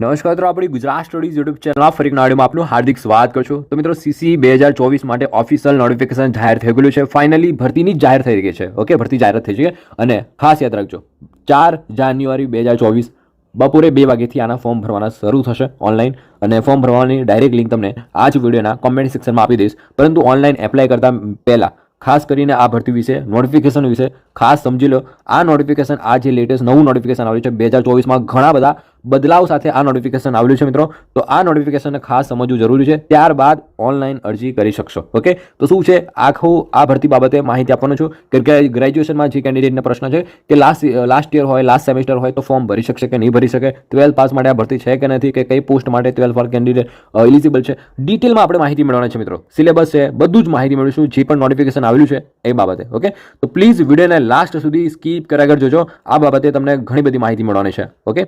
નમસ્કાર મિત્રો, આપણી ગુજરાત સ્ટડીઝ યુટ્યુબ ચેનલમાં ફરી નાડીમાં આપનું હાર્દિક સ્વાગત કરું છું. તો મિત્રો સીસી બે હજાર ચોવીસ માટે ઓફિશિયલ નોટિફિકેશન જાહેર થઈ ગયેલું છે. ફાઇનલી ભરતીની જાહેર થઈ ગઈ છે. ઓકે ભરતી જાહેર થઈ છે. અને ખાસ યાદ રાખજો, ચાર જાન્યુઆરી બે હજાર ચોવીસ બપોરે બે વાગ્યાથી આના ફોર્મ ભરવાના શરૂ થશે ઓનલાઈન અને ફોર્મ ભરવાની ડાયરેક્ટ લિંક તમને આ જ વિડીયોના કોમેન્ટ સેક્શનમાં આપી દઈશ. પરંતુ ઓનલાઈન એપ્લાય કરતા પહેલાં, ખાસ કરીને આ ભરતી વિશે નોટિફિકેશન વિશે ખાસ સમજી લો, આ નોટિફિકેશન આ જે લેટેસ્ટ નવું નોટિફિકેશન આવ્યું છે, બે હજાર ચોવીસમાં ઘણા બધા બદલાવ સાથે આ નોટિફિકેશન આવેલું છે મિત્રો. તો આ નોટિફિકેશનને ખાસ સમજવું જરૂરી છે, ત્યારબાદ ઓનલાઈન અરજી કરી શકશો. ઓકે? તો શું છે? આખું આ ભરતી બાબતે માહિતી આપવાનું છું કે ગ્રેજ્યુએશનમાં જે કેન્ડિડેટને પ્રશ્ન છે કે લાસ્ટ લાસ્ટ યર હોય લાસ્ટ સેમેસ્ટર હોય, તો ફોર્મ ભરી શકશે કે નહીં ભરી શકે? ટ્વેલ્થ પાસ માટે આ ભરતી છે કે નથી? કે કઈ પોસ્ટ માટે ટ્વેલ્થ પાસ કેન્ડિડેટ એલિજિબલ છે? ડિટેલમાં આપણે માહિતી મેળવવાની છે મિત્રો. સિલેબસ છે, બધું જ માહિતી મેળવીશું, જે પણ નોટિફિકેશન આવેલું છે, એ બાબતે. ઓકે? તો પ્લીઝ વિડીયોને લાસ્ટ સુધી સ્કીપ કર્યા આગળ જોજો. આ બાબતે તમને ઘણી બધી માહિતી મળવાની છે ઓકે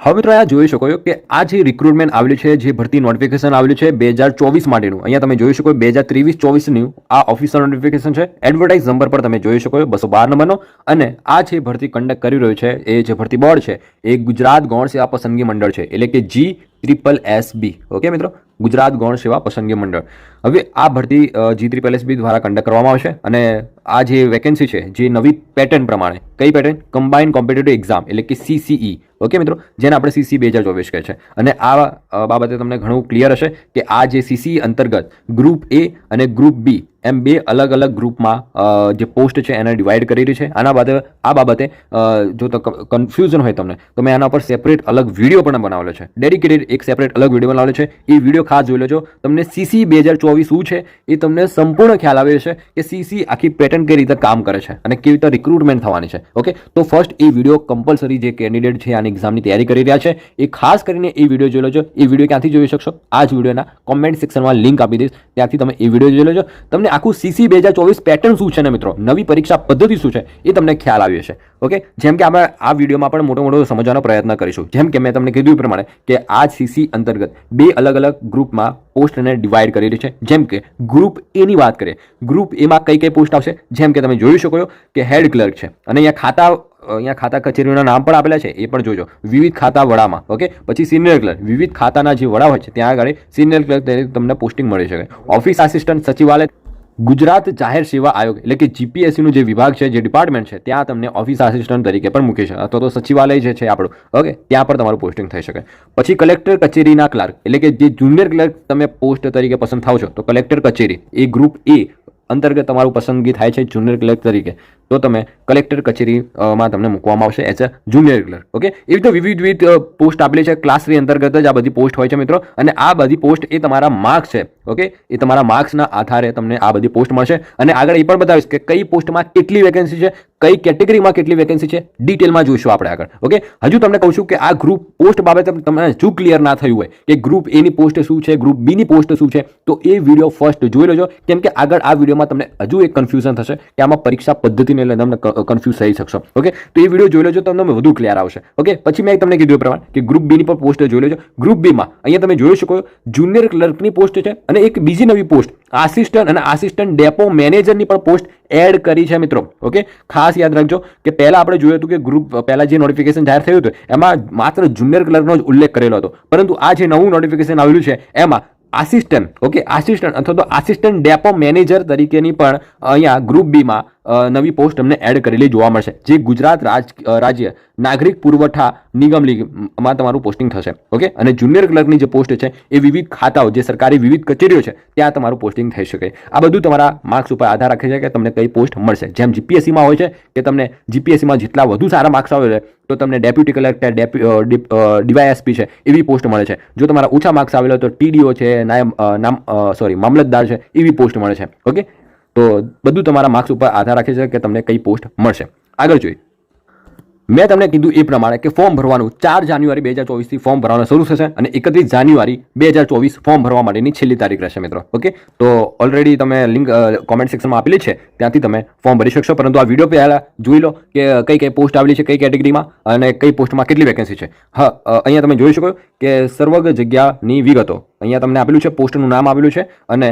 હવે મિત્રો, આ જોઈ શકો કે આ જે રિક્રુટમેન્ટ આવેલું છે, જે ભરતી નોટિફિકેશન આવેલું છે, બે હજાર ચોવીસ માટેનું. અહીંયા તમે જોઈ શકો બે હજાર ત્રેવીસ ચોવીસનું આ ઓફિસર નોટિફિકેશન છે. એડવર્ટાઇઝ નંબર પર તમે જોઈ શકો બસો બાર નંબરનો. અને આ જે ભરતી કન્ડક્ટ કરી રહ્યું છે, એ જે ભરતી બોર્ડ છે, એ ગુજરાત ગૌણ સેવા પસંદગી મંડળ છે. એટલે કે G triple S B okay મિત્રો? ગુજરાત ગૌણ સેવા પસંદગી મંડળ. હવે આ ભરતી જી ટ્રિપલ એસ બી દ્વારા કન્ડક્ટ કરવામાં આવશે અને આ જે વેકેન્સી છે, જે નવી પેટર્ન પ્રમાણે, કઈ પેટર્ન કમ્બાઇન્ડ કોમ્પિટેટિવ એક્ઝામ એટલે કે સીસીઈ ઓકે મિત્રો? જેને આપણે સીસી બે હજાર ચોવીસ કહે છે. અને આ બાબતે તમને ઘણું ક્લિયર હશે કે આ જે સીસી અંતર્ગત ગ્રુપ એ અને ગ્રુપ બી એમ બે અલગ અલગ ગ્રુપમાં જે પોસ્ટ છે એને ડિવાઈડ કરી રહી છે. આના બાદ, આ બાબતે જો તો કન્ફ્યુઝન હોય તમને, તો મેં આના પર સેપરેટ અલગ વીડિયો પણ બનાવેલો છે. ડેડિકેટેડ એક સેપરેટ અલગ વીડિયો બનાવેલો છે. એ વીડિયો ખાસ જોઈ લેજો. તમને સીસી બે હજાર ચોવીસ શું છે, એ તમને સંપૂર્ણ ખ્યાલ આવે છે કે સીસી આખી પેટર્ન કઈ રીતે કામ કરે છે અને કેવી રીતે રિક્રુટમેન્ટ થવાની છે. ઓકે તો ફર્સ્ટ એ વીડિયો કમ્પલસરી જે કેન્ડિડેટ છે આની એક્ઝામની તૈયારી કરી રહ્યા છે. એ ખાસ કરીને એ વીડિયો જોઈ લેજો. એ વીડિયો ક્યાંથી જોઈ શકશો? આ જ વિડીયોના કોમેન્ટ સેક્શનમાં લિંક આપી દઈશ. ત્યાંથી તમે એ વીડિયો જોઈ લેજો. તમને આખું સીસી બે હજાર ચોવીસ પેટર્ન શું છે ને મિત્રો? નવી પરીક્ષા પદ્ધતિ શું છે? એ તમને ખ્યાલ આવ્યો છે ઓકે જેમ કે આપણે આ વિડીયોમાં પણ મોટો મોટો સમજવાનો પ્રયત્ન કરીશું. જેમ કે મેં તમને કીધું પ્રમાણે કે આ સીસી અંતર્ગત બે અલગ અલગ ગ્રુપમાં પોસ્ટને ડિવાઈડ કરેલી છે. જેમ કે ગ્રુપ એની વાત કરીએ. ગ્રુપ એમાં કઈ કઈ પોસ્ટ આવશે? જેમ કે તમે જોઈ શકો છો કે હેડ ક્લર્ક છે. અને અહીંયા ખાતા અહીંયા ખાતા કચેરીઓના નામ પણ આપેલા છે. એ પણ જોજો. વિવિધ ખાતા વડામાં. ઓકે પછી સિનિયર ક્લર્ક વિવિધ ખાતાના જે વડા હોય છે, ત્યાં આગળ સિનિયર ક્લર્ક તમને પોસ્ટિંગ મળી શકે. ઓફિસ આસિસ્ટન્ટ સચિવાલય ગુજરાત જાહેર સેવા આયોગ, એટલે કે જીપીએસસીનું જે વિભાગ છે, જે ડિપાર્ટમેન્ટ છે, ત્યાં તમને ઓફિસ આસિસ્ટન્ટ તરીકે પણ મૂકી છે. અથવા તો સચિવાલય જે છે આપણું, ઓકે? ત્યાં પણ તમારું પોસ્ટિંગ થઈ શકે. પછી કલેક્ટર કચેરીના ક્લાર્ક એટલે કે જે જુનિયર ક્લાર્ક તમે પોસ્ટ તરીકે પસંદ થાવ છો, તો કલેક્ટર કચેરી, એ ગ્રુપ એ અંતર્ગત તમારું પસંદગી થાય છે જુનિયર ક્લાર્ક તરીકે. તો તમે કલેક્ટર કચેરીમાં તમને મૂકવામાં આવશે as a junior clerk okay એવી રીતે વિવિધ વિવિધ પોસ્ટ આપેલી છે ક્લાસ થ્રી અંતર્ગત જ આ બધી પોસ્ટ હોય છે મિત્રો, અને આ બધી પોસ્ટ એ તમારા માર્ક્સ છે ઓકે એ તમારા માર્ક્સના આધારે તમને આ બધી પોસ્ટ મળશે. અને આગળ એ પણ બતાવીશ કે કઈ પોસ્ટમાં કેટલી વેકેન્સી છે, કઈ કેટેગરીમાં કેટલી વેકેન્સી છે ડિટેલમાં જોઈશું આપણે આગળ ઓકે હજુ તમને કહું છું કે આ ગ્રુપ પોસ્ટ બાબતે તમને હજુ ક્લિયર ના થયું હોય કે ગ્રુપ એની પોસ્ટ શું છે ગ્રુપ બીની પોસ્ટ શું છે, તો એ વીડિયો ફર્સ્ટ જોઈ લેજો. કેમ કે આગળ આ વિડીયોમાં તમને હજુ એક કન્ફ્યુઝન થશે કે આમાં પરીક્ષા પદ્ધતિને તમને કન્ફ્યુઝ થઈ શકશો. ઓકે તો એ વીડિયો જોઈ લેજો, તમને વધુ ક્લિયર આવશે. ઓકે પછી મેં તમને કીધું પ્રમાણે કે ગ્રુપ બીની પણ પોસ્ટ જોઈ લેજો. ગ્રુપ બીમાં અહીંયા તમે જોઈ શકો જુનિયર ક્લર્કની પોસ્ટ છે અને એક બીજી નવી પોસ્ટ આસિસ્ટન્ટ અને આસિસ્ટન્ટ ડેપો મેનેજરની પણ પોસ્ટ એડ કરી છે મિત્રો. ઓકે ખાસ યાદ રાખજો કે પહેલાં આપણે જોયું હતું કે ગ્રુપ પહેલાં જે નોટિફિકેશન જાહેર થયું હતું, એમાં માત્ર જુનિયર ક્લર્કનો જ ઉલ્લેખ કરેલો હતો. પરંતુ આ જે નવું નોટિફિકેશન આવેલું છે, એમાં આસિસ્ટન્ટ ઓકે આસિસ્ટન્ટ અથવા તો આસિસ્ટન્ટ ડેપો મેનેજર તરીકેની પણ અહીંયા ગ્રુપ બીમાં નવી પોસ્ટ તમને એડ કરેલી જોવા મળશે, જે ગુજરાત રાજ રાજ્ય નાગરિક પુરવઠા નિગમ લીગમાં તમારું પોસ્ટિંગ થશે, ઓકે? અને જુનિયર ક્લર્કની જે પોસ્ટ છે, એ વિવિધ ખાતાઓ, જે સરકારી વિવિધ કચેરીઓ છે, ત્યાં તમારું પોસ્ટિંગ થઈ શકે. આ બધું તમારા માર્ક્સ ઉપર આધાર રાખે છે કે તમને કઈ પોસ્ટ મળશે. જેમ જીપીએસસીમાં હોય છે કે તમને જીપીએસસીમાં જેટલા વધુ સારા માર્ક્સ આવે છે, તો તમને ડેપ્યુટી કલેક્ટર ડીવાયએસપી છે, એવી પોસ્ટ મળે છે. જો તમારા ઓછા માર્ક્સ આવેલા તો ટીડીઓ છે, નાયબ નામ સોરી મામલતદાર છે, એવી પોસ્ટ મળે છે, ઓકે? તો બધું તમારા માર્ક્સ ઉપર આધાર રાખે છે કે તમને કઈ પોસ્ટ મળશે. આગળ જોઈએ. મેં તમને કીધું એ પ્રમાણે કે ફોર્મ ભરવાનું ચાર જાન્યુઆરી બે હજાર ચોવીસથી ફોર્મ ભરવાનું શરૂ થશે અને એકત્રીસ જાન્યુઆરી બે હજાર ચોવીસ ફોર્મ ભરવા માટેની છેલ્લી તારીખ રહેશે મિત્રો. ઓકે? તો ઓલરેડી તમે લિંક કોમેન્ટ સેક્શનમાં આપેલી છે. ત્યાંથી તમે ફોર્મ ભરી શકશો. પરંતુ આ વીડિયો પહેલાં જોઈ લો કે કઈ કઈ પોસ્ટ આવેલી છે, કઈ કેટેગરીમાં અને કઈ પોસ્ટમાં કેટલી વેકેન્સી છે. હા અહીંયા તમે જોઈ શકો કે સર્વગ જગ્યાની વિગતો. અહીંયા તમને આપેલું છે પોસ્ટનું નામ આપેલું છે અને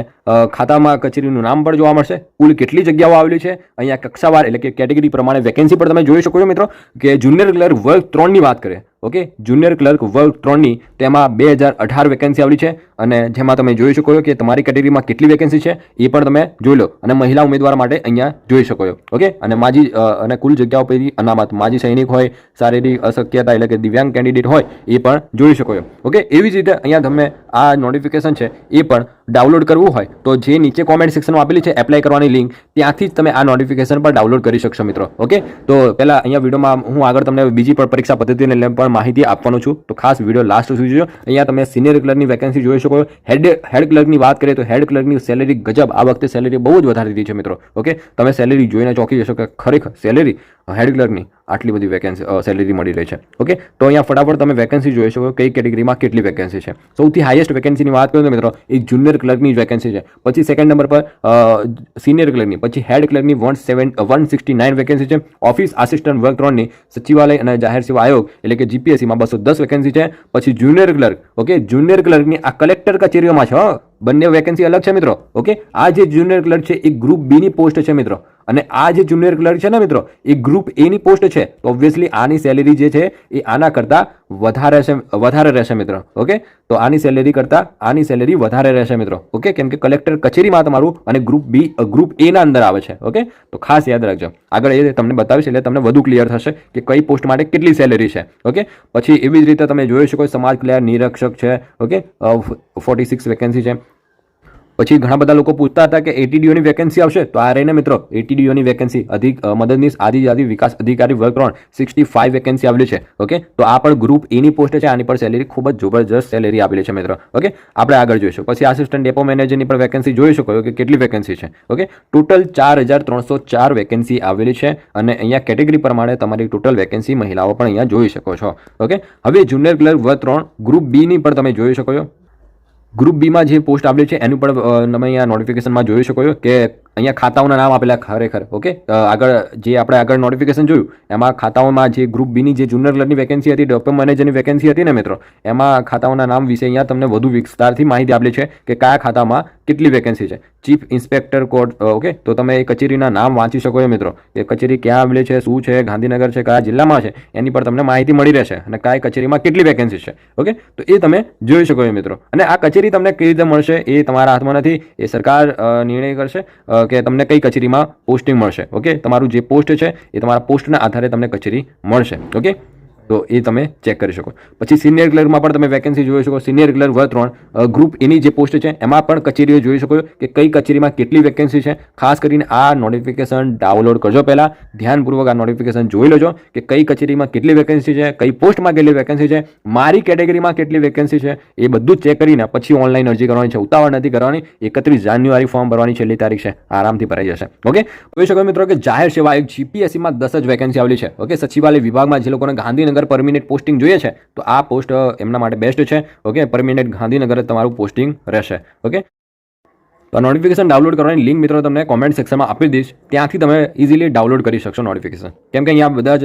ખાતામાં કચેરીનું નામ પણ જોવા મળશે. કુલ કેટલી જગ્યાઓ આવેલી છે? અહીંયા કક્ષાવાર એટલે કે કેટેગરી પ્રમાણે વેકેન્સી પણ તમે જોઈ શકો છો મિત્રો. કે જુનિયર ક્લર્ક વર્ગ ત્રણની વાત કરીએ. ઓકે? જુનિયર ક્લર્ક વર્ગ ત્રણની તેમાં બે હજાર અઢાર વેકેન્સી આવેલી છે. અને જેમાં તમે જોઈ શકો છો કે તમારી કેટેગરીમાં કેટલી વેકેન્સી છે એ પણ તમે જોઈ લો. અને મહિલા ઉમેદવાર માટે અહીંયા જોઈ શકો છો. ઓકે? અને માજી અને કુલ જગ્યાઓ પૈકી અનામત. માજી સૈનિક હોય, શારીરિક અશક્યતા એટલે કે દિવ્યાંગ કેન્ડિડેટ હોય, એ પણ જોઈ શકો છો. ઓકે? એવી જ રીતે અહીંયા તમે આ નોટિફિકેશન છે, એ પણ ડાઉનલોડ કરવું હોય તો જે નીચે કોમેન્ટ સેક્શનમાં આપેલી છે એપ્લાય કરવાની લિંક ત્યાંથી જ તમે આ નોટિફિકેશન પર ડાઉનલોડ કરી શકશો મિત્રો ઓકે તો પહેલાં અહીંયા વિડીયોમાં હું આગળ તમને બીજી પણ પરીક્ષા પદ્ધતિને લઈને પણ માહિતી આપવાનો છું. તો ખાસ વીડિયો લાસ્ટ સુધી જોજો. અહીંયા તમે સિનિયર ક્લર્કની વેકેન્સી જોઈ શકો હેડ હેડ ક્લર્કની વાત કરીએ તો હેડ ક્લર્કની સેલેરી ગજબ આ વખતે સેલેરી બહુ જ વધારી દીધી છે મિત્રો ઓકે તમે સેલેરી જોઈને ચોંકી જશો કે ખરેખર સેલેરી હેડ ક્લર્કની આટલી બધી વેકેન્સી સેલેરી મળી રહી છે. ઓકે તો અહીંયા ફટાફટ તમે વેકેન્સી જોઈ શકો કઈ કેટેગરીમાં કેટલી વેકેન્સી છે. સૌથી હાઈએસ્ટ વેકેન્સીની વાત કરું તો મિત્રો, એ જુનિયર ક્લર્કની વેકેન્સી છે. પછી સેકન્ડ નંબર પર સિનિયર ક્લર્કની પછી head ક્લર્કની one seven one sixty nine vacancy છે. ઓફિસ આસિસ્ટન્ટ વર્ક ત્રણની સચિવાલય અને જાહેર સેવા આયોગ, એટલે કે જીપીએસસીમાં બસો દસ વેકેન્સી છે. પછી જુનિયર ક્લર્ક ઓકે જુનિયર ક્લર્કની આ કલેક્ટર કચેરીઓમાં છે. બંને વેકેન્સી અલગ છે મિત્રો ઓકે આ જે જુનિયર ક્લર્ક છે, એ ગ્રુપ બીની પોસ્ટ છે મિત્રો. અને આ જે જુનિયર ક્લર્ક છે ને મિત્રો, એ ગ્રુપ એની પોસ્ટ છે. તો ઓબ્વિયસલી આની સેલેરી જે છે, એ આના કરતાં વધારે છે, વધારે રહેશે મિત્રો. ઓકે તો આની સેલેરી કરતાં આની સેલેરી વધારે રહેશે મિત્રો. ઓકે કેમ કે કલેક્ટર કચેરીમાં તમારું અને ગ્રુપ બી ગ્રુપ એના અંદર આવે છે. ઓકે તો ખાસ યાદ રાખજો. આગળ એ તમને બતાવીશ એટલે તમને વધુ ક્લિયર થશે કે કઈ પોસ્ટ માટે કેટલી સેલેરી છે. ઓકે પછી એવી જ રીતે તમે જોઈ શકો, સમાજ કલ્યાણ નિરીક્ષક છે. ઓકે ફોર્ટી સિક્સ વેકેન્સી છે. પછી ઘણા બધા લોકો પૂછતા હતા કે એટીડીઓની વેકેન્સી આવશે? તો આ રહીને મિત્રો એટીડીઓની વેકેન્સી અધિક મદદનીશ આદિજાતિ વિકાસ અધિકારી વર્ગ ત્રણ સિક્સટી ફાઇવ વેકેન્સી આવેલી છે. ઓકે તો આ પણ ગ્રુપ એની પોસ્ટ છે, આની પર સેલેરી ખૂબ જ જબરજસ્ત સેલેરી આપેલી છે મિત્રો. ઓકે આપણે આગળ જોઈશું. પછી આસિસ્ટન્ટ ડેપો મેનેજરની પણ વેકેન્સી જોઈ શકો કે કેટલી વેકેન્સી છે. ઓકે ટોટલ ચાર હજાર ત્રણસો ચાર વેકેન્સી આવેલી છે અને અહીંયા કેટેગરી પ્રમાણે તમારી ટોટલ વેકેન્સી મહિલાઓ પણ અહીંયા જોઈ શકો છો. ઓકે હવે જુનિયર ક્લર્ક વર્ગ ત્રણ ગ્રુપ બીની પણ તમે જોઈ શકો છો. ગ્રુપ બીમાં જે પોસ્ટ આપેલી છે, એનું પણ તમે અહીંયા નોટિફિકેશનમાં જોઈ શકો છો કે અહીંયા ખાતાઓના નામ આપેલા ખરેખર ઓકે આગળ જે આપણે આગળ નોટિફિકેશન જોયું, એમાં ખાતાઓમાં જે ગ્રુપ બીની જે જુનિયર ક્લર્કની વેકેન્સી હતી ડોક્ટર મેનેજરની વેકેન્સી હતી ને મિત્રો, એમાં ખાતાઓના નામ વિશે અહીંયા તમને વધુ વિસ્તારથી માહિતી આપેલી છે કે કયા ખાતામાં કેટલી વેકેન્સી છે. ચીફ ઇન્સ્પેક્ટર કોર્ટ ઓકે તો તમે એ કચેરીના નામ વાંચી શકો છો મિત્રો એ કચેરી ક્યાં આવેલી છે, શું છે, ગાંધીનગર છે, કયા જિલ્લામાં છે, એની પર તમને માહિતી મળી રહેશે અને કયા કચેરીમાં કેટલી વેકેન્સી છે ઓકે તો એ તમે જોઈ શકો છો મિત્રો. અને આ કચેરી તમને કેવી રીતે મળશે એ તમારા હાથમાં નથી, એ સરકાર નિર્ણય કરશે કે તમને કઈ કચેરીમાં પોસ્ટિંગ મળશે ઓકે તમારું જે પોસ્ટ છે એ તમારા પોસ્ટના આધારે તમને કચેરી મળશે ઓકે તો એ તમે ચેક કરી શકો. પછી સિનિયર ક્લર્કમાં પણ તમે વેકેન્સી જોઈ શકો. સિનિયર ક્લર્ક વર્ગ ત્રણ ગ્રુપ એની જે પોસ્ટ છે, એમાં પણ કચેરીઓ જોઈ શકો કે કઈ કચેરીમાં કેટલી વેકેન્સી છે. ખાસ કરીને આ નોટિફિકેશન ડાઉનલોડ કરજો પહેલાં. ધ્યાનપૂર્વક આ નોટિફિકેશન જોઈ લેજો કે કઈ કચેરીમાં કેટલી વેકેન્સી છે, કઈ પોસ્ટમાં કેટલી વેકેન્સી છે, મારી કેટેગરીમાં કેટલી વેકેન્સી છે, એ બધું ચેક કરીને પછી ઓનલાઈન અરજી કરવાની છે. ઉતાવળ નથી કરવાની. એકત્રીસ જાન્યુઆરી ફોર્મ ભરવાની છેલ્લી તારીખ છે. આરામથી ભરાઈ જશે. ઓકે જોઈ શકો મિત્રો કે જાહેર સેવા એક જીપીએસસીમાં દસ જ વેકેન્સી આવેલી છે. ઓકે સચિવાલય વિભાગમાં જે લોકોને ગાંધીનગર પરમિનેન્ટ પોસ્ટિંગ જોઈએ છે, તો આ પોસ્ટ એમના માટે બેસ્ટ છે. ઓકે પરમિનેન્ટ ગાંધીનગર તમારું પોસ્ટિંગ રહેશે. ઓકે તો નોટિફિકેશન ડાઉનલોડ કરવાની લિંક મિત્રો તમને કોમેન્ટ સેક્શનમાં આપી દઈશ. ત્યાંથી તમે ઇઝીલી ડાઉનલોડ કરી શકશો નોટિફિકેશન કેમ કે અહીંયા બધા જ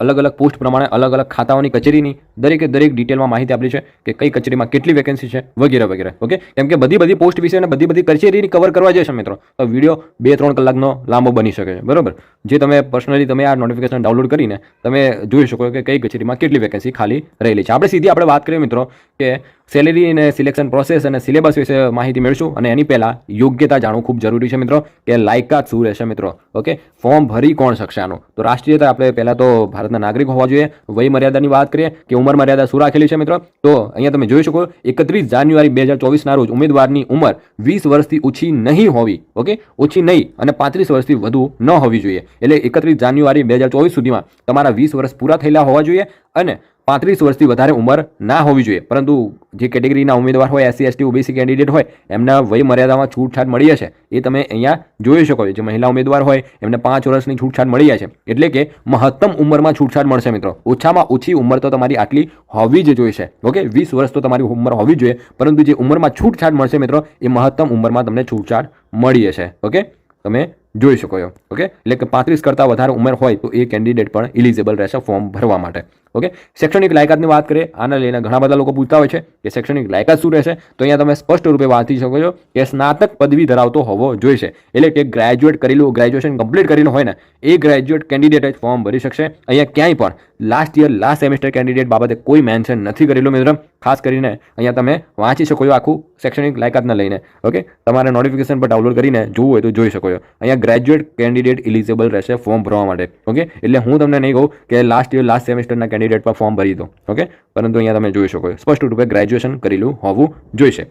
અલગ અલગ પોસ્ટ પ્રમાણે અલગ અલગ ખાતાઓની કચેરીની દરેકે દરેક ડિટેલમાં માહિતી આપેલી છે કે કઈ કચેરીમાં કેટલી વેકેન્સી છે, વગેરે વગેરે. ઓકે કેમ કે બધી બધી પોસ્ટ વિશે અને બધી બધી કચેરીની કવર કરવા જશે મિત્રો. તો વીડિયો બે, ત્રણ કલાકનો લાંબો બની શકે છે. બરાબર? જે તમે પર્સનલી તમે આ નોટિફિકેશન ડાઉનલોડ કરીને તમે જોઈ શકો કે કઈ કચેરીમાં કેટલી વેકેન્સી ખાલી રહેલી છે. આપણે સીધી આપણે વાત કરીએ મિત્રો કે સેલેરી અને સિલેક્શન પ્રોસેસ અને સિલેબસ વિશે માહિતી મેળવશું અને એની પહેલાં યોગ્યતા જાણવું ખૂબ જરૂરી છે મિત્રો કે લાયકાત શું રહેશે મિત્રો. ઓકે ફોર્મ ભરી કોણ શકશે આનું? તો રાષ્ટ્રીયતા આપણે પહેલાં તો ભારતના નાગરિક હોવા જોઈએ. વય મર્યાદાની વાત કરીએ કે ઉંમર મર્યાદા શું રાખેલી છે મિત્રો? તો અહીંયા તમે જોઈ શકો, એકત્રીસ જાન્યુઆરી બે હજાર ચોવીસના રોજ ઉમેદવારની ઉંમર વીસ વર્ષથી ઓછી નહીં હોવી, ઓકે? ઓછી નહીં અને પાંત્રીસ વર્ષથી વધુ ન હોવી જોઈએ. એટલે એકત્રીસ જાન્યુઆરી બે હજાર ચોવીસ સુધીમાં તમારા વીસ વર્ષ પૂરા થયેલા હોવા જોઈએ અને પાંત્રીસ વર્ષથી વધારે ઉંમર ના હોવી જોઈએ. પરંતુ જે કેટેગરીના ઉમેદવાર હોય, એસસી, એસટી, ઓબીસી કેન્ડિડેટ હોય, એમના વય મર્યાદામાં છૂટછાટ મળી હશે એ તમે અહીંયા જોઈ શકો છો. જે મહિલા ઉમેદવાર હોય, એમને પાંચ વર્ષની છૂટછાટ મળી છે. એટલે કે મહત્તમ ઉંમરમાં છૂટછાટ મળશે મિત્રો. ઓછામાં ઓછી ઉંમર તો તમારી આટલી હોવી જ જોઈશે. ઓકે? વીસ વર્ષ તો તમારી ઉંમર હોવી જોઈએ. પરંતુ જે ઉંમરમાં છૂટછાટ મળશે મિત્રો, એ મહત્તમ ઉંમરમાં તમને છૂટછાટ મળી જશે. ઓકે? તમે જોઈ શકો છો. ઓકે? એટલે કે પાંત્રીસ કરતાં વધારે ઉંમર હોય, તો એ કેન્ડિડેટ પણ ઇલિજિબલ રહેશે ફોર્મ ભરવા માટે. ઓકે? શૈક્ષણિક લાયકાતની વાત કરીએ, આને લઈને ઘણા બધા લોકો પૂછતા હોય છે કે શૈક્ષણિક લાયકાત શું રહેશે? તો અહીંયા તમે સ્પષ્ટ રૂપે વાંચી શકો છો કે સ્નાતક પદવી ધરાવતો હોવો જોઈશે. એટલે કે ગ્રેજ્યુએટ કરેલું ગ્રેજ્યુએશન કમ્પ્લીટ કરેલું હોય ને, એ ગ્રેજ્યુએટ કેન્ડિડેટ જ ફોર્મ ભરી શકશે. અહીંયા ક્યાંય પણ last year last semester candidate બાબતે કોઈ મેન્શન નથી કરેલું, મિત્ર. ખાસ કરીને અહીંયા તમે વાંચી શકો છો આખું શૈક્ષણિક લાયકાતને લઈને. ઓકે? તમારે નોટિફિકેશન પર ડાઉનલોડ કરીને જોવું હોય તો જોઈ શકો છો. અહીંયા ગ્રેજ્યુએટ કેન્ડિડેટ ઇલિજિબલ રહેશે ફોર્મ ભરવા માટે. ઓકે? એટલે હું તમને નહીં કહું કે લાસ્ટ યર લાસ્ટ સેમેસ્ટરના કેન્ડિડેટ પર ફોર્મ ભરી દો ઓકે પરંતુ અહીંયા તમે જોઈ શકો સ્પષ્ટ રૂપે ગ્રેજ્યુએશન કરેલું હોવું જોઈશે.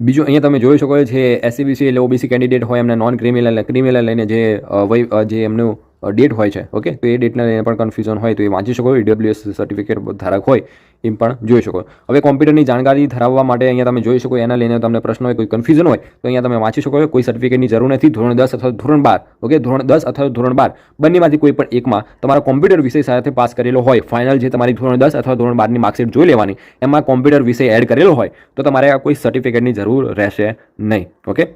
બીજું અહીંયા તમે જોઈ શકો છે એસસીબીસી એટલે ઓબીસી કેન્ડિડેટ હોય એમને નોન ક્રિમિનલ ક્રિમિનલ લઈને જે વય જે એમનું ડેટ હોય છે ઓકે તો એ ડેટના લઈને પણ કન્ફ્યુઝન હોય, તો એ વાંચી શકો ઈડબ્લ્યુએસ સર્ટિફિકેટ ધારક હોય, એમ પણ જોઈ શકો. હવે કોમ્પ્યુટરની જાણકારી ધરાવવા માટે અહીંયા તમે જોઈ શકો, એના લઈને તમને પ્રશ્ન હોય, કોઈ કન્ફ્યુઝન હોય, તો અહીંયા તમે વાંચી શકો કોઈ સર્ટિફિકેટની જરૂર નથી, ધોરણ દસ અથવા ધોરણ બાર ઓકે ધોરણ દસ અથવા ધોરણ બાર, બંનેમાંથી કોઈ પણ એકમાં તમારા કોમ્પ્યુટર વિષય સાથે પાસ કરેલો હોય ફાઇનલ જે તમારી ધોરણ દસ અથવા ધોરણ બારની માર્કશીટ જોઈ લેવાની, એમાં કોમ્પ્યુટર વિષય એડ કરેલો હોય, તો તમારે કોઈ સર્ટિફિકેટની જરૂર રહેશે નહીં ઓકે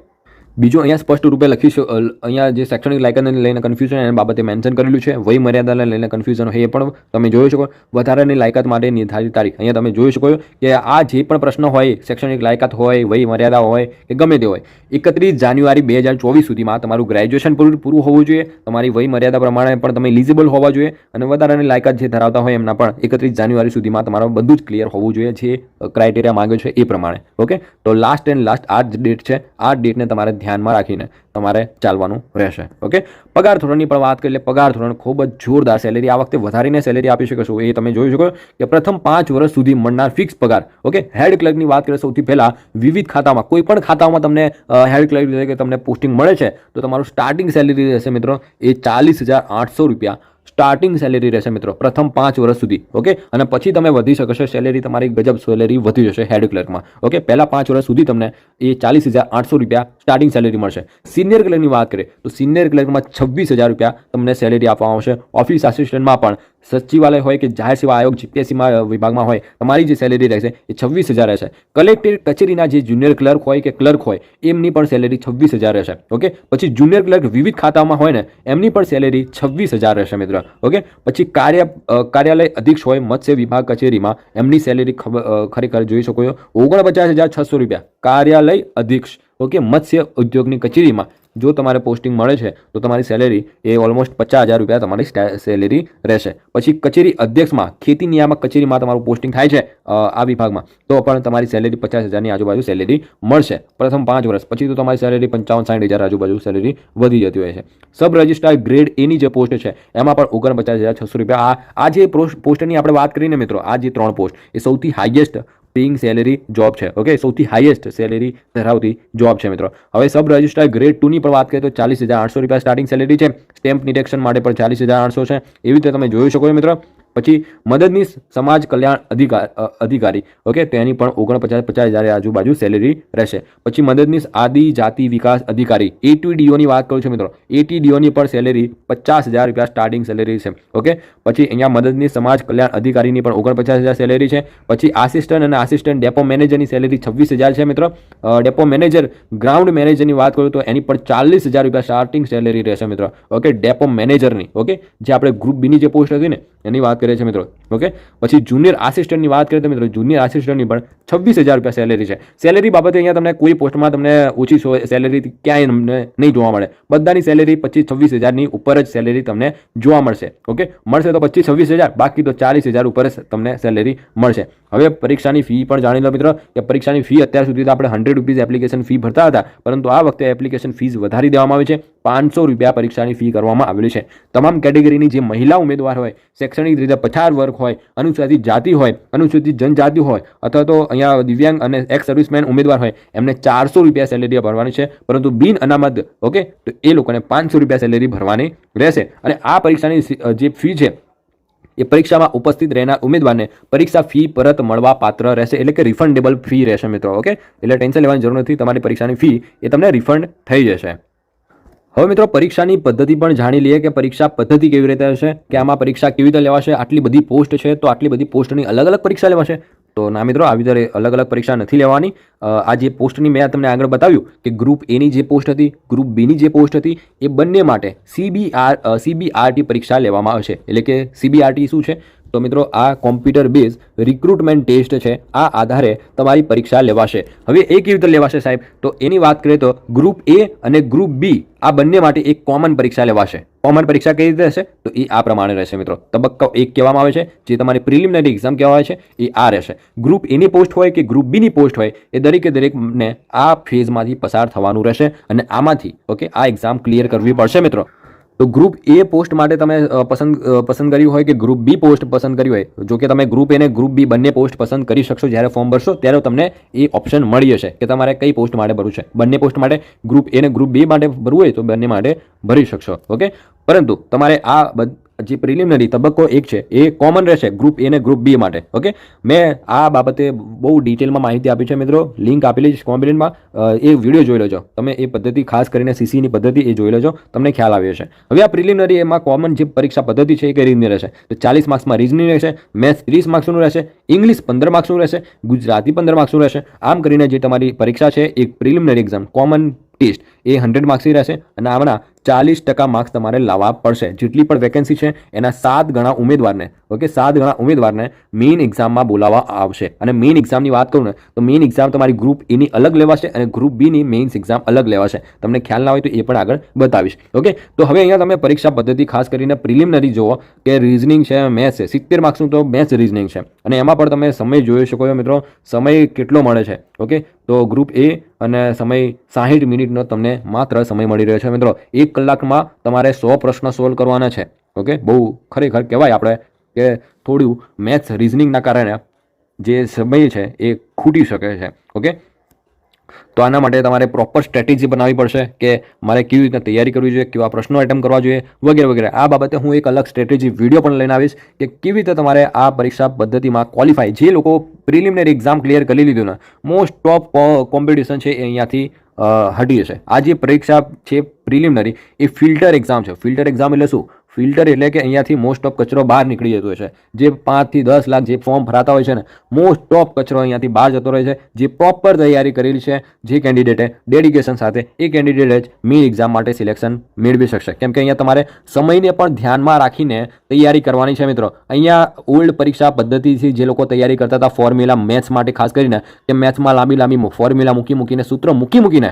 બીજું અહીંયા સ્પષ્ટ રૂપે લખ્યું છે અહીંયા જે શૈક્ષણિક લાયકાતને લઈને કન્ફ્યુઝન એના બાબતે મેન્શન કરેલું છે. વય મર્યાદાને લઈને કન્ફ્યુઝન હોય એ પણ તમે જોઈ શકો. વધારાની લાયકાત માટે નિર્ધારિત તારીખ. અહીંયા તમે જોઈ શકો કે આ જે પણ પ્રશ્ન હોય, શૈક્ષણિક લાયકાત હોય, વય મર્યાદા હોય કે ગમે તે હોય, એકત્રીસ જાન્યુઆરી બે હજાર ચોવીસ સુધીમાં તમારું ગ્રેજ્યુએશન પૂરું પૂરું હોવું જોઈએ. તમારી વય મર્યાદા પ્રમાણે પણ તમે ઇલિજિબલ હોવા જોઈએ અને વધારાની લાયકાત જે ધરાવતા હોય એમના પણ એકત્રીસ જાન્યુઆરી સુધીમાં તમારું બધું જ ક્લિયર હોવું જોઈએ જે ક્રાઇટેરિયા માંગ્યો છે એ પ્રમાણે. ઓકે? તો લાસ્ટ એન્ડ લાસ્ટ આ જ ડેટ છે. આ ડેટને તમારે ધ્યાનમાં રાખીને તમારે ચાલવાનું રહેશે, ઓકે? પગાર ધોરણની પણ વાત કરીએ, પગાર ધોરણ ખૂબ જ જોરદાર સેલેરી આ વખતે વધારીને સેલેરી આપી શકશો એ તમે જોઈ શકો કે પ્રથમ પાંચ વર્ષ સુધી મળનાર ફિક્સ પગાર, ઓકે? હેડ ક્લર્કની વાત કરીએ, સૌથી પહેલાં વિવિધ ખાતામાં, કોઈ પણ ખાતામાં તમને હેડ ક્લર્ક તરીકે તમને પોસ્ટિંગ મળે છે, તો તમારું સ્ટાર્ટિંગ સેલેરી રહેશે મિત્રો એ ચાલીસ હજાર આઠસો રૂપિયા સ્ટાર્ટિંગ સેલેરી રહેશે મિત્રો, પ્રથમ પાંચ વર્ષ સુધી ઓકે અને પછી તમે વધી શકશો સેલેરી તમારી ગજબ સેલેરી વધી જશે હેડ ક્લર્કમાં ઓકે પહેલા પાંચ વર્ષ સુધી તમને એ ચાલીસ હજાર આઠસો રૂપિયા સ્ટાર્ટિંગ સેલેરી મળશે. સિનિયર ક્લર્કની વાત કરીએ, તો સિનિયર ક્લર્કમાં છવ્વીસ હજાર રૂપિયા તમને સેલેરી આપવામાં આવશે. ઓફિસ આસિસ્ટન્ટમાં પણ સચિવાલય હોય કે જાહેર સેવા આયોગ જીપીએસસીમાં વિભાગમાં હોય, તમારી જે સેલેરી રહેશે એ છવ્વીસ હજાર રહેશે. કલેક્ટર કચેરીના જે જુનિયર ક્લર્ક હોય કે ક્લર્ક હોય, એમની પણ સેલેરી છવ્વીસ હજાર રહેશે. ઓકે પછી જુનિયર ક્લર્ક વિવિધ ખાતામાં હોય ને, એમની પણ સેલેરી છવ્વીસ હજાર રહેશે મિત્ર. ઓકે પછી કાર્ય કાર્યાલય અધિક્ષ હોય, મત્સ્ય વિભાગ કચેરીમાં, એમની સેલેરી ખરેખર જોઈ શકો છો. ઓગણપચાસ હજાર છસો રૂપિયા. કાર્યાલય અધિક્ષ. ઓકે, મત્સ્ય ઉદ્યોગની કચેરીમાં જો તમારે પોસ્ટિંગ મળે છે, તો તમારી સેલેરી એ ઓલમોસ્ટ પચાસ હજાર રૂપિયા તમારી સેલેરી રહેશે. પછી કચેરી અધ્યક્ષમાં, ખેતી નિયામક કચેરીમાં તમારું પોસ્ટિંગ થાય છે આ વિભાગમાં, તો પણ તમારી સેલેરી પચાસ હજારની આજુબાજુ સેલેરી મળશે. પ્રથમ પાંચ વર્ષ, પછી તો તમારી સેલેરી પંચાવન સાઠ હજાર આજુબાજુ સેલેરી વધી જતી હોય છે. સબ રજિસ્ટ્રાર ગ્રેડ એની જે પોસ્ટ છે, એમાં પણ ઓગણપચાસ હજાર છસો રૂપિયા આ આ જે પોસ્ટ પોસ્ટની આપણે વાત કરીને મિત્રો, આ જે ત્રણ પોસ્ટ એ સૌથી હાઈએસ્ટ પેઇંગ સેલેરી જોબ છે. ઓકે સૌથી હાઈએસ્ટ સેલેરી ધરાવતી જોબ છે મિત્રો. હવે સબ રજિસ્ટ્રાર ગ્રેડ ટુની પણ વાત કરીએ તો ચાલીસ હજાર આઠસો રૂપિયા સ્ટાર્ટિંગ સેલેરી છે. સ્ટેમ્પ ડિટેક્શન માટે પણ ચાલીસ હજાર આઠસો છે. એવી રીતે તમે જોઈ શકો છો મિત્રો. પછી મદદનીશ સમાજ કલ્યાણ અધિકાર અધિકારી, ઓકે, તેની પણ ઓગણપચાસ પચાસ હજાર આજુબાજુ સેલેરી રહેશે. પછી મદદનીશ આદિ જાતિ વિકાસ અધિકારી એટીડીઓની વાત કરું છું મિત્રો. એટીડીઓની પણ સેલેરી પચાસ હજાર રૂપિયા સ્ટાર્ટિંગ સેલેરી છે, ઓકે. પછી અહીંયા મદદનીશ સમાજ કલ્યાણ અધિકારીની પણ ઓગણપચાસ હજાર સેલેરી છે. પછી આસિસ્ટન્ટ અને આસિસ્ટન્ટ ડેપો મેનેજરની સેલેરી છવ્વીસ હજાર છે, મિત્રો. ડેપો મેનેજર ગ્રાઉન્ડ મેનેજરની વાત કરું તો એની પણ ચાલીસ હજાર રૂપિયા સ્ટાર્ટિંગ સેલેરી રહેશે, મિત્રો. ઓકે ડેપો મેનેજરની ઓકે. જે આપણે ગ્રુપ બીની જે પોસ્ટ હતી ને, એની વાત કરીએ છીએ મિત્રો. ઓકે પછી જુનિયર આસિસ્ટન્ટની વાત કરીએ તો મિત્રો જુનિયર આસિસ્ટન્ટની પણ છવ્વીસ હજાર રૂપિયા સેલેરી છે. સેલેરી બાબતે અહીંયા તમને કોઈ પોસ્ટમાં તમને ઓછી સેલેરી ક્યાંય તમને નહીં જોવા મળે. બધાની સેલેરી પચીસ છવ્વીસ હજારની ઉપર જ સેલેરી તમને જોવા મળશે. ઓકે મળશે તો પચીસ છવ્વીસ હજાર, બાકી તો ચાલીસ હજાર ઉપર જ તમને સેલેરી મળશે. હવે પરીક્ષાની ફી પણ જાણી લો મિત્રો, કે પરીક્ષાની ફી અત્યાર સુધી આપણે હંડ્રેડ રૂપીઝ એપ્લિકેશન ફી ભરતા હતા, પરંતુ આ વખતે એપ્લિકેશન ફીસ વધારી દેવામાં આવી છે. પાંચસો રૂપિયા પરીક્ષાની ફી કરવામાં આવેલી છે. તમામ કેટેગરીની જે મહિલા ઉમેદવાર હોય, શૈક્ષણિક રીતે પછાત વર્ગ હોય, અનુસૂચિત જાતિ હોય, અનુસૂચિત જનજાતિ હોય, અથવા તો અહીંયા દિવ્યાંગ અને એક્સ સર્વિસમેન ઉમેદવાર હોય, એમને ચારસો રૂપિયા સેલેરી ભરવાની છે. પરંતુ બિન અનામત ઓકે તો એ લોકોને પાંચસો રૂપિયા સેલેરી ભરવાની રહેશે. અને આ પરીક્ષાની જે ફી છે એ પરીક્ષામાં ઉપસ્થિત રહેનાર ઉમેદવારને પરીક્ષા ફી પરત મળવા પાત્ર રહેશે. એટલે કે રિફંડેબલ ફી રહેશે મિત્રો, ઓકે? એટલે ટેન્શન લેવાની જરૂર નથી, તમારી પરીક્ષાની ફી એ તમને રિફંડ થઈ જશે. હવે મિત્રો, પરીક્ષાની પદ્ધતિ પણ જાણી લઈએ કે પરીક્ષા પદ્ધતિ કેવી રીતે હશે, કે આમાં પરીક્ષા કેવી રીતે લેવાશે, આટલી બધી પોસ્ટ છે, તો આટલી બધી પોસ્ટની અલગ અલગ પરીક્ષા લેવાશે. તો ના મિત્રો, આવી રીતે અલગ અલગ પરીક્ષા નથી લેવાની. આ જે પોસ્ટની મેં તમને આગળ બતાવ્યું કે ગ્રુપ એની જે પોસ્ટ હતી ગ્રુપ બીની જે પોસ્ટ હતી, એ બંને માટે સીબીઆર સીબીઆરટી પરીક્ષા લેવામાં આવશે. એટલે કે સીબીઆરટી શું છે? તો મિત્રો, આ કોમ્પ્યુટર બેઝ રિક્રુટમેન્ટ ટેસ્ટ છે. આ આધારે તમારી પરીક્ષા લેવાશે. હવે એ કેવી રીતે લેવાશે સાહેબ? તો એની વાત કરીએ તો ગ્રુપ એ અને ગ્રુપ બી આ બંને માટે એક કોમન પરીક્ષા લેવાશે. કોમન પરીક્ષા કઈ રીતે રહેશે? તો એ આ પ્રમાણે રહેશે મિત્રો. તબક્કો એક કહેવામાં આવે છે, જે તમારી પ્રિલિમિનરી એક્ઝામ કહેવાય છે, એ આ રહેશે. ગ્રુપ એની પોસ્ટ હોય કે ગ્રુપ બીની પોસ્ટ હોય, એ દરેકે દરેકને આ ફેઝમાંથી પસાર થવાનું રહેશે અને આમાંથી ઓકે આ એક્ઝામ ક્લિયર કરવી પડશે મિત્રો. તો ગ્રુપ એ પોસ્ટ માટે તમે પસંદ પસંદ કર્યું હોય કે ગ્રુપ બી પોસ્ટ પસંદ કર્યું હોય, જો કે તમે ગ્રુપ એ ને ગ્રુપ બી બંને પોસ્ટ પસંદ કરી શકશો જ્યારે ફોર્મ ભરશો, ત્યારે તમને એ ઓપ્શન મળી જશે કે તમારે કઈ પોસ્ટ માટે ભરવું છે. બંને પોસ્ટ માટે ગ્રુપ એ ને ગ્રુપ બી માટે ભરવું હોય તો બંને માટે ભરી શકશો ઓકે પરંતુ તમારે આ જે પ્રિલિમિનરી તબક્કો એક છે, એ કોમન રહેશે ગ્રુપ એ ને ગ્રુપ બી માટે ઓકે મેં આ બાબતે બહુ ડિટેલમાં માહિતી આપી છે મિત્રો લિંક આપેલી છે કોમ્બિનેટમાં એ વીડિયો જોઈ લેજો. તમે એ પદ્ધતિ ખાસ કરીને સીસીની પદ્ધતિ એ જોઈ લેજો, તમને ખ્યાલ આવ્યો છે હવે આ પ્રિલિમિનરી એમાં કોમન જે પરીક્ષા પદ્ધતિ છે એ કઈ રીતની રહેશે? તો ચાલીસ માર્ક્સમાં રીઝનિંગ રહેશે મેથ્સ ત્રીસ માર્ક્સનું રહેશે ઇંગ્લિશ પંદર માર્ક્સનું રહેશે, ગુજરાતી પંદર માર્ક્સનું રહેશે. આમ કરીને જે તમારી પરીક્ષા છે, એક પ્રિલિમિનરી એક્ઝામ કોમન ટેસ્ટ એ હંડ્રેડ માર્ક્સની રહેશે અને આમના ચાલીસ ટકા માર્ક્સ તમારે લાવવા પડશે. જેટલી પણ વેકેન્સી છે, એના સાત ગણા ઉમેદવારને ઓકે સાત ગણા ઉમેદવારને મેઇન એક્ઝામમાં બોલાવવા આવશે. અને મેઇન એક્ઝામની વાત કરું ને, તો મેઇન એક્ઝામ તમારી ગ્રુપ એની અલગ લેવાશે અને ગ્રુપ બીની મેઇન્સ એક્ઝામ અલગ લેવાશે. તમને ખ્યાલ ના હોય તો એ પણ આગળ બતાવીશ ઓકે તો હવે અહીંયા તમે પરીક્ષા પદ્ધતિ ખાસ કરીને પ્રિલિમિનરી જુઓ કે રિઝનિંગ છે મેથ્સ છે. સિત્તેર માર્ક્સનું તો મેથ્સ રિઝનિંગ છે. અને એમાં પણ તમે સમય જોઈ શકો છો મિત્રો, સમય કેટલો મળે છે ઓકે તો ગ્રુપ એ અને સમય સાહીઠ મિનિટનો તમને માત્ર સમય મળી રહ્યો છે મિત્રો. એક કલાકમાં તમારે સો પ્રશ્ન સોલ્વ કરવાના છે. ઓકે બહુ ખરેખર કહેવાય આપણે કે થોડું મેથ્સ રિઝનિંગના કારણે જે સમય છે એ ખૂટી શકે છે. ઓકે તો આના માટે તમારે પ્રોપર સ્ટ્રેટેજી બનાવવી પડશે કે મારે કેવી રીતના તૈયારી કરવી જોઈએ, કેવા પ્રશ્નો એટેમ્પ કરવા જોઈએ વગેરે વગેરે. આ બાબતે હું એક અલગ સ્ટ્રેટેજી વીડિયો પણ લઈને આવીશ કે કેવી રીતે તમારે આ પરીક્ષા પદ્ધતિમાં ક્વોલિફાય જે લોકો પ્રિલિમિનરી એક્ઝામ ક્લિયર કરી લીધું ને મોસ્ટ ઓફ કોમ્પિટિશન છે એ અહીંયાથી હટી જશે આ જે પરીક્ષા છે પ્રિલિમિનરી એ ફિલ્ટર એક્ઝામ છે. ફિલ્ટર એક્ઝામ એટલે શું? ફિલ્ટર એટલે કે અહીંયાથી મોસ્ટ ઓફ કચરો બહાર નીકળી જતો છે. જે પાંચથી દસ લાખ જે ફોર્મ ભરાતા હોય છે ને મોસ્ટ ઓફ કચરો અહીંયાથી બહાર જતો રહે છે. જે પ્રોપર તૈયારી કરેલી છે, જે કેન્ડિડેટે ડેડિકેશન સાથે, એ કેન્ડિડેટે જ મેઇન એક્ઝામ માટે સિલેક્શન મેળવી શકશે. કેમ કે અહીંયા તમારે સમયને પણ ધ્યાનમાં રાખીને તૈયારી કરવાની છે મિત્રો. અહીંયા ઓલ્ડ પરીક્ષા પદ્ધતિથી જે લોકો તૈયારી કરતા હતા ફોર્મ્યુલા મેથ્સ માટે ખાસ કરીને, કે મેથ્સમાં લાંબી લાંબી ફોર્મ્યુલા મૂકી મૂકીને, સૂત્ર મૂકી મૂકીને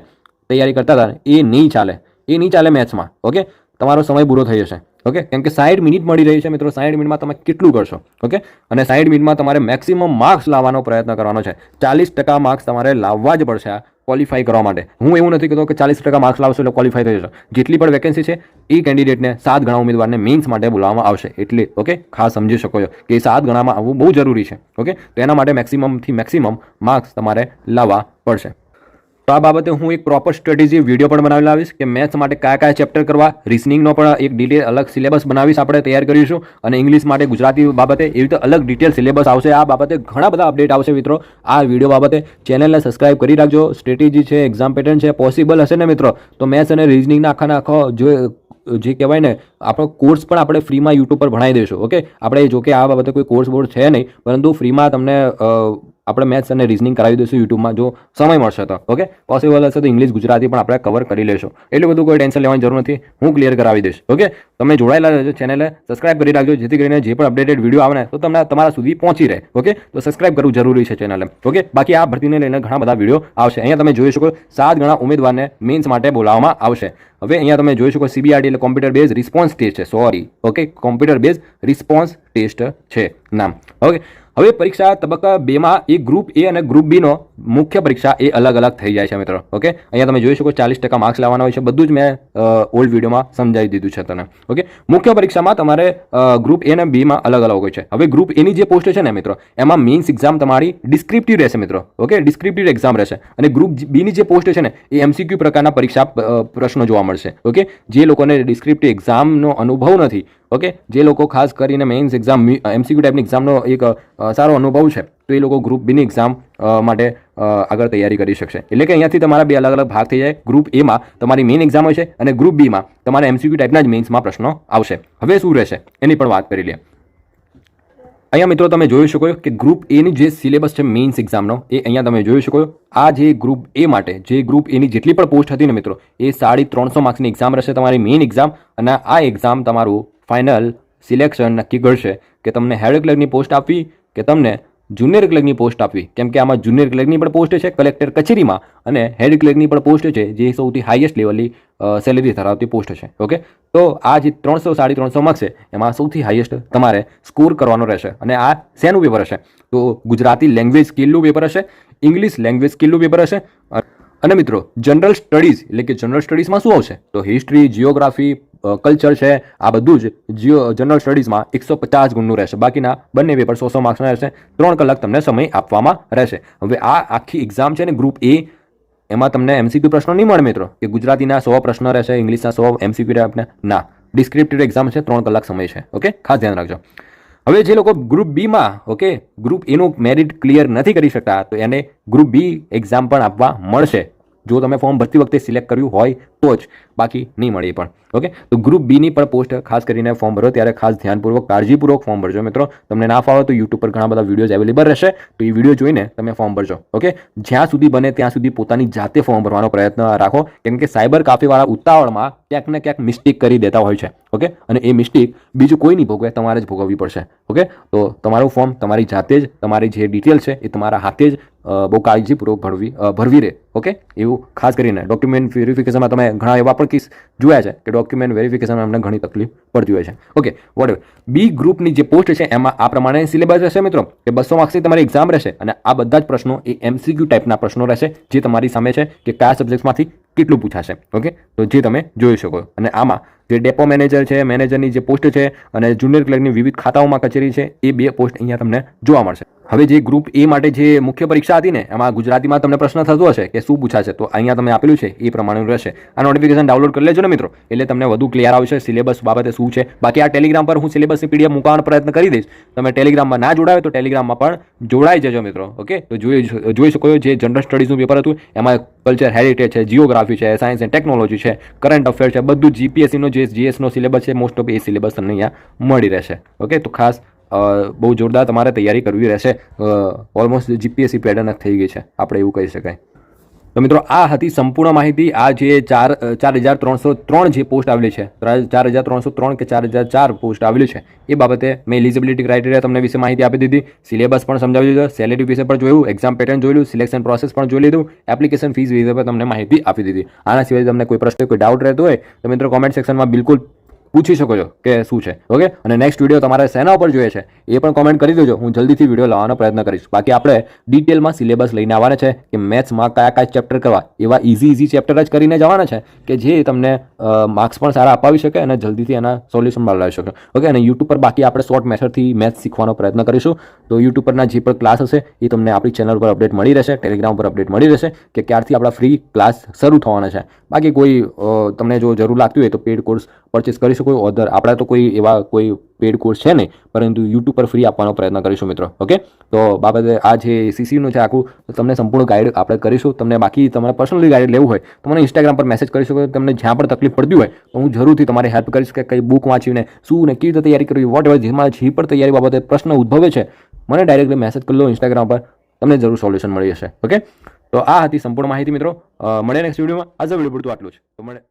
તૈયારી કરતા હતા, એ નહીં ચાલે. એ નહીં ચાલે મેથ્સમાં ઓકે તમારો સમય પૂરો થઈ જશે. ઓકે કેમ કે સાઠ મિનિટ મળી રહી છે મિત્રો સાઠ મિનિટમાં તમે કેટલું કરશો? ઓકે અને સાઠ મિનિટમાં તમારે મેક્સિમમ માર્ક્સ લાવવાનો પ્રયત્ન કરવાનો છે. ચાલીસ ટકા માર્ક્સ તમારે લાવવા જ પડશે આ ક્વોલિફાય કરવા માટે. હું એવું નથી કહેતો કે ચાલીસ ટકા માર્ક્સ લાવશો એટલે ક્વોલિફાય થઈ જશો. જેટલી પણ વેકેન્સી છે, એ કેન્ડિડેટને સાત ગણા ઉમેદવારને મેઇન્સ માટે બોલાવવામાં આવશે. એટલે ઓકે ખાસ સમજી શકો છો કે સાત ગણામાં આવવું બહુ જરૂરી છે. ઓકે તો એના માટે મેક્સિમમથી મેક્સિમમ માર્ક્સ તમારે લાવવા પડશે. તો આ બાબતે હું એક પ્રોપર સ્ટ્રેટેજી વીડિયો પણ બનાવી લાવીશ કે મેથ્સ માટે કયા કયા ચેપ્ટર કરવા રિઝનિંગનો પણ એક ડિટેલ અલગ સિલેબસ બનાવીશ આપણે તૈયાર કરીશું અને ઇંગ્લિશ માટે ગુજરાતી બાબતે એવી રીતે અલગ ડિટેલ સિલેબસ આવશે. આ બાબતે ઘણા બધા અપડેટ આવશે મિત્રો. આ વીડિયો બાબતે ચેનલને સબસ્ક્રાઇબ કરી રાખજો. સ્ટ્રેટેજી છે એક્ઝામ પેટર્ન છે પોસિબલ હશે ને મિત્રો? તો મેથ્સ અને રિઝનિંગના આખા આખો જો જે કહેવાય ને, આપણો કોર્સ પણ આપણે ફ્રીમાં યુટ્યુબ પર ભણાવી દઈશું ઓકે આપણે જો કે આ બાબતે કોઈ કોર્સ બોર્ડ છે નહીં, પરંતુ ફ્રીમાં તમને આપણે મેથ્સ અને રિઝનિંગ કરાવી દઈશું યુટ્યુબમાં, જો સમય મળશે તો ઓકે પોસિબલ હશે તો ઇંગ્લિશ ગુજરાતી પણ આપણે કવર કરી લેશું. એટલું બધું કોઈ ટેન્શન લેવાની જરૂર નથી, હું ક્લિયર કરાવી દઈશ ઓકે તમે જોડાયેલા રહેજો ચેનલે સબસ્ક્રાઇબ કરી રાખજો, જેથી કરીને જે પણ અપડેટેડ વીડિયો આવે ને તો તમને તમારા સુધી પહોંચી રહે ઓકે તો સબસ્ક્રાઇબ કરવું જરૂરી છે ચેનલે ઓકે બાકી આ ભરતીને લઈને ઘણા બધા વીડિયો આવશે. અહીંયા તમે જોઈ શકો સાત ગણા ઉમેદવારને મેન્સ માટે બોલાવવામાં આવશે. હવે અહીંયા તમે જોઈ શકો સીબીઆરટી એટલે કોમ્પ્યુટર બેઝ રિસ્પોન્સ ટેસ્ટ છે. Sorry okay computer base response test છે. નામ ઓકે હવે પરીક્ષા તબક્કા બેમાં એ ગ્રુપ એ અને ગ્રુપ બીનો મુખ્ય પરીક્ષા એ અલગ અલગ થઈ જાય છે મિત્રો, ઓકે? અહીંયા તમે જોઈ શકો ચાલીસ ટકા માર્ક્સ લાવવાના હોય છે. બધું જ મેં ઓલ્ડ વિડીયોમાં સમજાવી દીધું છે તને, ઓકે? મુખ્ય પરીક્ષામાં તમારે ગ્રુપ એ અને બીમાં અલગ અલગ હોય છે. હવે ગ્રુપ એની જે પોસ્ટ છે ને મિત્રો, એમાં મેઇન્સ એક્ઝામ તમારી ડિસ્ક્રિપ્ટિવ રહેશે મિત્રો, ઓકે? ડિસ્ક્રિપ્ટિવ એક્ઝામ રહેશે. અને ગ્રુપ બીની જે પોસ્ટ છે ને, એ એમસીક્યુ પ્રકારના પરીક્ષા પ્રશ્નો જોવા મળશે, ઓકે? જે લોકોને ડિસ્ક્રિપ્ટિવ એક્ઝામનો અનુભવ નથી, ઓકે? જે લોકો ખાસ કરીને મેઇન્સ એક્ઝામ એમસીક્યુ ટાઈપની એક્ઝામનો એક સારો અનુભવ છે તો એ લોકો ગ્રુપ બીની એક્ઝામ માટે આગળ તૈયારી કરી શકશે. એટલે કે અહીંયાથી તમારા બે અલગ અલગ ભાગ થઈ જાય. ગ્રુપ એમાં તમારી મેઇન એક્ઝામ છે અને ગ્રુપ બીમાં તમારા એમસીક્યુ ટાઈપના જ મેઇન્સમાં પ્રશ્નો આવશે. હવે શું રહેશે? એની પણ વાત કરી લઈએ. અહીંયા મિત્રો તમે જોઈ શકો કે ગ્રુપ એની જે સિલેબસ છે મેઇન્સ એક્ઝામનો એ અહીંયા તમે જોઈ શકો આ જે ગ્રુપ એ માટે, જે ગ્રુપ એની જેટલી પણ પોસ્ટ હતી ને મિત્રો, એ સાડી ત્રણસો માર્ક્સની એક્ઝામ રહેશે તમારી મેઇન એક્ઝામ અને આ એક્ઝામ તમારું ફાઇનલ સિલેક્શન નક્કી કરશે કે તમને હેડ ક્લર્કની પોસ્ટ આપવી, કે તમને જુનિયર ક્લર્કની પોસ્ટ આપવી. કેમ કે આમાં જુનિયર ક્લર્કની પણ પોસ્ટ છે, કલેક્ટર કચેરીમાં, અને હેડ ક્લર્કની પણ પોસ્ટ છે, જે સૌથી હાઈએસ્ટ લેવલની સેલેરી ધરાવતી પોસ્ટ છે. ઓકે? તો આ જે ત્રણસો, સાડી ત્રણસો માર્ક્સ છે, એમાં સૌથી હાઈએસ્ટ તમારે સ્કોર કરવાનો રહેશે. અને આ શેનું પેપર હશે? તો ગુજરાતી લેંગ્વેજ સ્કિલનું પેપર હશે ઇંગ્લિશ લેંગ્વેજ સ્કિલનું પેપર હશે અને મિત્રો જનરલ સ્ટડીઝ એટલે કે જનરલ સ્ટડીઝમાં શું આવશે? તો હિસ્ટ્રી જિયોગ્રાફી કલ્ચર છે. આ બધું જ જીઓ જનરલ સ્ટડીઝમાં એકસો પચાસ ગુણનું રહેશે. બાકીના બંને પેપર સો સો માર્ક્સના રહેશે. ત્રણ કલાક તમને સમય આપવામાં રહેશે. હવે આ આખી એક્ઝામ છે ને ગ્રુપ એ એમાં તમને એમસીક્યુ પ્રશ્નો નહીં મળે મિત્રો. કે ગુજરાતીના સો પ્રશ્ન રહેશે, ઇંગ્લિશના સો એમસીક્યુ આપણે ના ડિસ્ક્રિપ્ટિવ એક્ઝામ છે, ત્રણ કલાક સમય છે. ઓકે ખાસ ધ્યાન રાખજો. હવે જે લોકો ગ્રુપ બીમાં ઓકે ગ્રુપ એનું મેરિટ ક્લિયર નથી કરી શકતા, તો એને ગ્રુપ બી એક્ઝામ પણ આપવા મળશે. જો તમે ફોર્મ ભરતી વખતે સિલેક્ટ કર્યું હોય તો જ બાકી નહીં મળે પણ. ઓકે તો ગ્રુપ બીની પણ પોસ્ટ ખાસ કરીને ફોર્મ ભરો, ત્યારે ખાસ ધ્યાનપૂર્વક, કાળજીપૂર્વક ફોર્મ ભરજો મિત્રો. તમને ના ફાવે તો યુટ્યુબ પર ઘણા બધા વિડીયોઝ અવેલેબલ રહેશે, તો એ વીડિયો જોઈને તમે ફોર્મ ભરજો. ઓકે જ્યાં સુધી બને ત્યાં સુધી પોતાની જાતે ફોર્મ ભરવાનો પ્રયત્ન રાખો. કેમ કે સાયબર કાફીવાળા ઉતાવળમાં ક્યાંક ને ક્યાંક મિસ્ટેક કરી દેતા હોય છે. ઓકે અને એ મિસ્ટેક બીજું કોઈ નહીં ભોગવે, તમારે જ ભોગવવી પડશે. ઓકે તો તમારું ફોર્મ તમારી જાતે જ, તમારી જે ડિટેલ છે એ તમારા હાથે જ બહુ કાળજીપૂર્વક ભરવી ભરવી રહે, ઓકે? એવું ખાસ કરીને ડોક્યુમેન્ટ વેરિફિકેશનમાં તમે ઘણા એવા પણ કેસ જોયા છે કે ડોક્યુમેન્ટ વેરિફિકેશનમાં અમને ઘણી તકલીફ પડતી હોય છે. ઓકે વોટ બી ગ્રુપની જે પોસ્ટ છે એમાં આ પ્રમાણે સિલેબસ રહેશે મિત્રો, કે બસો માર્ક્સની તમારી એક્ઝામ રહેશે અને આ બધા જ પ્રશ્નો એ એમસીક્યુ ટાઈપના પ્રશ્નો રહેશે, જે તમારી સામે છે કે કયા સબ્જેક્ટમાંથી કેટલું પૂછાશે, ઓકે? તો જે તમે જોઈ શકો. અને આમાં જે ડેપો મેનેજર છે, મેનેજરની જે પોસ્ટ છે અને જુનિયર ક્લર્કની વિવિધ ખાતાઓમાં કચેરી છે, એ બે પોસ્ટ અહીંયા તમને જોવા મળશે. હવે જે ગ્રુપ એ માટે જે મુખ્ય પરીક્ષા હતી ને, એમાં ગુજરાતીમાં તમને પ્રશ્ન થતો હશે કે શું પૂછાશે, તો અહીંયા તમે આપેલું છે, એ પ્રમાણેનું રહેશે. આ નોટિફિકેશન ડાઉનલોડ કરી લેજો ને મિત્રો, એટલે તમને વધુ ક્લિયર આવશે સિલેબસ બાબતે શું છે. બાકી આ ટેલિગ્રામ પર હું સિલેબસની પીડીએફ મૂકવાનો પ્રયત્ન કરી દઈશ. તમે ટેલિગ્રામમાં ના જોડાયો તો ટેલિગ્રામમાં પણ જોડાઈ જજો મિત્રો, ઓકે? તો જોઈ જોઈ શકો જે જનરલ સ્ટડીઝનું પેપર હતું, એમાં કલ્ચર હેરિટેજ છે જીઓગ્રાફી છે સાયન્સ એન્ડ ટેકનોલોજી છે કરંટ અફેર છે, બધું જીપીએસસીનો જે જીએસનો સિલેબસ છે મોસ્ટ ઓફ એ સિલેબસ તમને અહીંયા મળી રહેશે. ઓકે તો ખાસ બહુ જોરદાર તમારે તૈયારી કરવી રહેશે. ઓલમોસ્ટ જીપીએસસી પેટર્ન જ થઈ ગઈ છે. આપણે એવું કહી શકાય. તો મિત્રો, આ હતી સંપૂર્ણ માહિતી. આ જે ચાર ચાર હજાર ત્રણસો ત્રણ જે પોસ્ટ આવેલી છે ચાર હજાર ત્રણસો ત્રણ કે ચાર હજાર ચાર પોસ્ટ આવેલી છે, એ બાબતે મેં એલિજિબિલિટી ક્રાઇટેરિયા તમને વિશે માહિતી આપી દીધી. સિલેબસ પણ સમજાવી દીધો સેલેરી વિશે પણ જોયું એક્ઝામ પેટર્ન જોયું સિલેક્શન પ્રોસેસ પણ જોઈ લીધું એપ્લિકેશન ફીસ વિશે પણ તમને માહિતી આપી દીધી. આના સિવાય તમને કોઈ પ્રશ્ન, કોઈ ડાઉટ રહેતો હોય, તો મિત્રો કોમેન્ટ સેક્શનમાં બિલકુલ પૂછી શકો છો કે શું છે ઓકે અને નેક્સ્ટ વીડિયો તમારે શેના ઉપર જોઈએ છે, એ પણ કોમેન્ટ કરી દેજો. હું જલ્દીથી વીડિયો લાવવાનો પ્રયત્ન કરીશ. બાકી આપણે ડિટેલમાં સિલેબસ લઈને આવવાના છે કે મેથ્સમાં કયા કયા ચેપ્ટર કરવા. એવા ઇઝી ઇઝી ચેપ્ટર જ કરીને જવાના છે કે જે તમને માર્ક્સ પણ સારા અપાવી શકે અને જલ્દીથી એના સોલ્યુશન લાવી શકે. ઓકે અને યુટ્યુબ પર બાકી આપણે શોર્ટ મેથડથી મેથ્સ શીખવાનો પ્રયત્ન કરીશું. તો યુટ્યુબ પરના જે પણ ક્લાસ હશે, એ તમને આપણી ચેનલ પર અપડેટ મળી રહેશે ટેલિગ્રામ પર અપડેટ મળી રહેશે કે ક્યારથી આપણા ફ્રી ક્લાસ શરૂ થવાના છે. બાકી કોઈ તમને જો જરૂર લાગતી હોય તો પેડ કોર્સ પરચેસ કરી શકો ઓધર આપણા તો કોઈ એવા કોઈ પેડ કોર્સ છે નહીં, પરંતુ યુટ્યુબ પર ફ્રી આપવાનો પ્રયત્ન કરીશું મિત્રો ઓકે તો બાબતે આ જે સીસીનું છે આખું તમને સંપૂર્ણ ગાઈડ આપણે કરીશું. તમને બાકી તમારે પર્સનલી ગાઈડ લેવું હોય, તો મને ઇન્સ્ટાગ્રામ પર મેસેજ કરી શકો તમને જ્યાં પણ તકલીફ પડતી હોય, તો હું જરૂરથી તમારી હેલ્પ કરીશ કે કઈ બુક વાંચીને, શું ને કેવી રીતે તૈયારી કરવી વોટ એવર જેમાં જે પણ તૈયારી બાબતે પ્રશ્ન ઉદ્ભવે છે, મને ડાયરેક્ટલી મેસેજ કરી લો ઇન્સ્ટાગ્રામ પર, તમને જરૂર સોલ્યુશન મળી જશે ઓકે તો આ હતી સંપૂર્ણ માહિતી મિત્રો. મળે નેક્સ્ટ વિડીયોમાં આજે વીડિયો પૂરતું આટલું છે તો મળે.